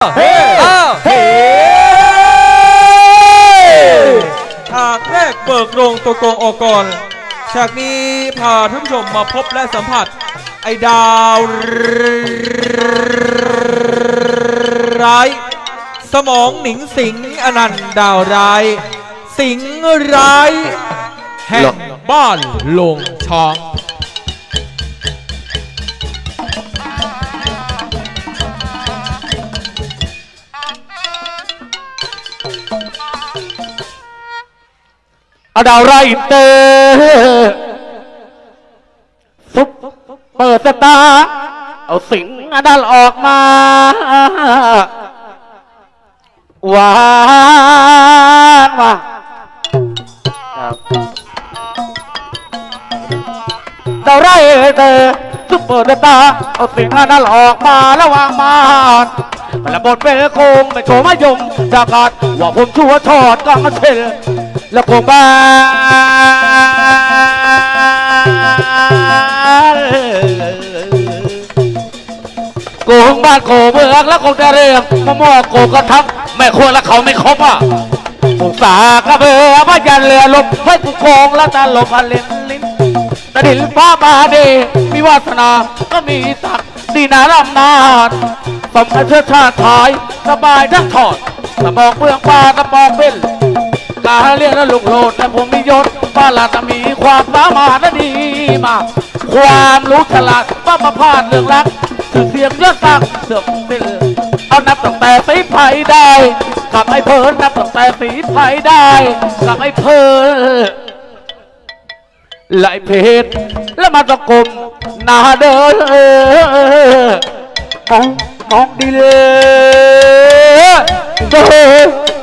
เฮ้อ้าวเฮ้ฉากแรกเบิกโรงตัวโกงออกก่อน ฉากนี้พาท่านผู้ชมมาพบและสัมผัส ไอ้ดาวร้าย สมองหนิงสิงอนันต์ดาวร้าย สิงร้าย แห่งบ้านลงช้าง เอาดาวไรเตอร์ซุปเปิดสตาร์เอาสิงอันออกมาหวานมาครับดาวไรเตอร์ซุปเปอร์สตาร์เอาสิงอันออกมาแล้ววางมามันละบทเป็นโคงไม่โชว์มายมจากกาดว่าผมชั่วชอดกลางเชล แล้วคงบ้านโกงบ้านโกเมืองแล้วคงจะเรียกมะม่วงโกกระทับแม่ควรแล้วเขาไม่ครบอะปกษากระเบือพยันเรือลบให้กูโกงแล้วตาลบพันลิ้นลิ้นตะดินฟ้ามาดีมีวาสนาก็มีศักดีนารำนาจสมกับเชื้อชาติไทยสบายทั้งถอดสมองเมืองป่าสมองเป็นาเรียกแล้วลุกโลดแต่ผมมียศป้าลาจะมีความสามารถและดีมากความรู้ฉลาดป้ามาพลาดเรื่องรักคือเสียงเลือดตักเสือมไปเลยเอานับตั้งแต่สีไผ่ได้กับไอ้เพิร์นนับตั้งแต่สีไผ่ได้กับไอ้เพิร์นไหลเพชรแล้วมาตะกลมหนาเดินมองมองดีเลย